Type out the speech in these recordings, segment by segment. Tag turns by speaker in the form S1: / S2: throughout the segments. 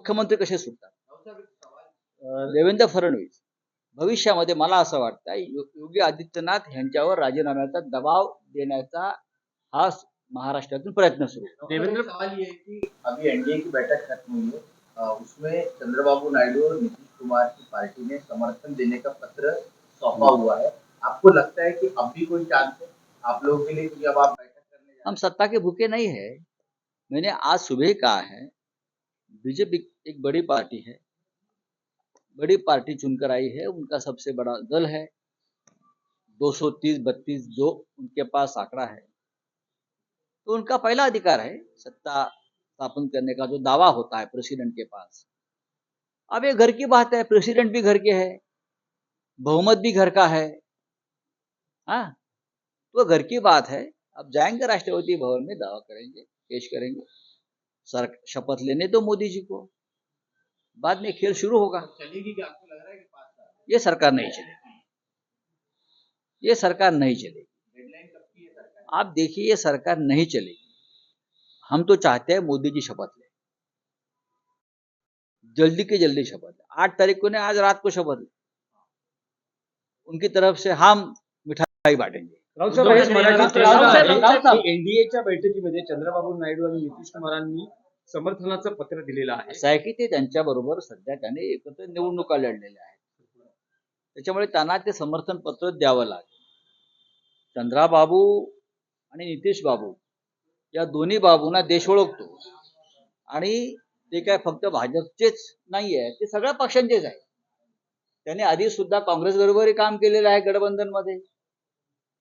S1: मुख्यमंत्री कसे सुटतात देवेंद्र फडणवीस भविष्यामध्ये मला असं वाटतं योगी आदित्यनाथ यांच्यावर राजीनाम्याचा दबाव देण्याचा हा महाराष्ट्रातून प्रयत्न सुरू.
S2: देवेंद्र सवाल ये है कि अभी एनडीए की बैठक खत्म हुई है उसमें चंद्रबाबू नायडू और नीतीश कुमार की पार्टी ने समर्थन देने का पत्र सौंपा हुआ है. आपको लगता है कि अब भी कोई चांस है? आप लोगों के लिए कि अब आप बैठक करने
S1: हम सत्ता के भूखे नहीं है। मैंने आज सुबह ही कहा है बीजेपी एक बड़ी पार्टी है। बड़ी पार्टी चुनकर आई है, उनका सबसे बड़ा दल है। 230 बत्तीस जो उनके पास आंकड़ा है। तो उनका पहला अधिकार है सत्ता स्थापन करने का, जो दावा होता है प्रेसिडेंट के पास। अब ये घर की बात है, प्रेसिडेंट भी घर के है, बहुमत भी घर का है। हाँ तो घर की बात है। अब जाएँगे राष्ट्रपति भवन में, दावा करेंगे, पेश करेंगे। सर शपथ लेने दो मोदी जी को। बाद में खेल शुरू होगा।
S2: चलेगी क्या? आपको लग रहा है कि पाँच
S1: ये सरकार नहीं चलेगी। ये सरकार नहीं चलेगी। आप देखिए ये सरकार नहीं चलेगी। हम तो चाहते हैं मोदी जी शपथ लें। जल्दी के जल्दी शपथ लें। आठ तारीख को ने आज रात को शपथ लें। उनकी तरफ़ से हम मिठाई बांटेंगे।
S3: एनडीएच्या बैठकीमध्ये चंद्रबाबू नायडू आणि नितीश कुमारांनी समर्थनाचं पत्र दिलेलं आहे.
S1: असं आहे की ते त्यांच्या बरोबर सध्या त्याने एकत्र निवडणुका लढलेल्या आहेत. त्याच्यामुळे त्यांना ते समर्थन पत्र द्यावं लागेल. चंद्राबाबू आणि नितीश बाबू या दोन्ही बाबूंना देश ओळखतो. आणि ते काय फक्त भाजपचेच नाही आहे ते सगळ्या पक्षांचेच आहे त्यांनी आधी सुद्धा काँग्रेस बरोबरही काम केलेलं आहे गठबंधनमध्ये.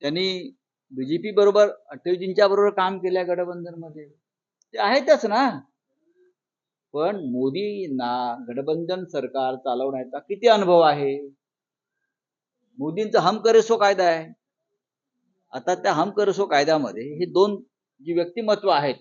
S1: त्यांनी बीजेपी बरोबर अटलजींच्या बरोबर काम केल्या गठबंधन गठबंधनमध्ये. ते आहेतच ना. पण मोदींना गठबंधन सरकार चालवण्याचा किती अनुभव आहे? मोदींचा हम करेसो कायदा आहे. आता त्या हम करेसो कायद्यामध्ये हे दोन जी व्यक्तिमत्व आहेत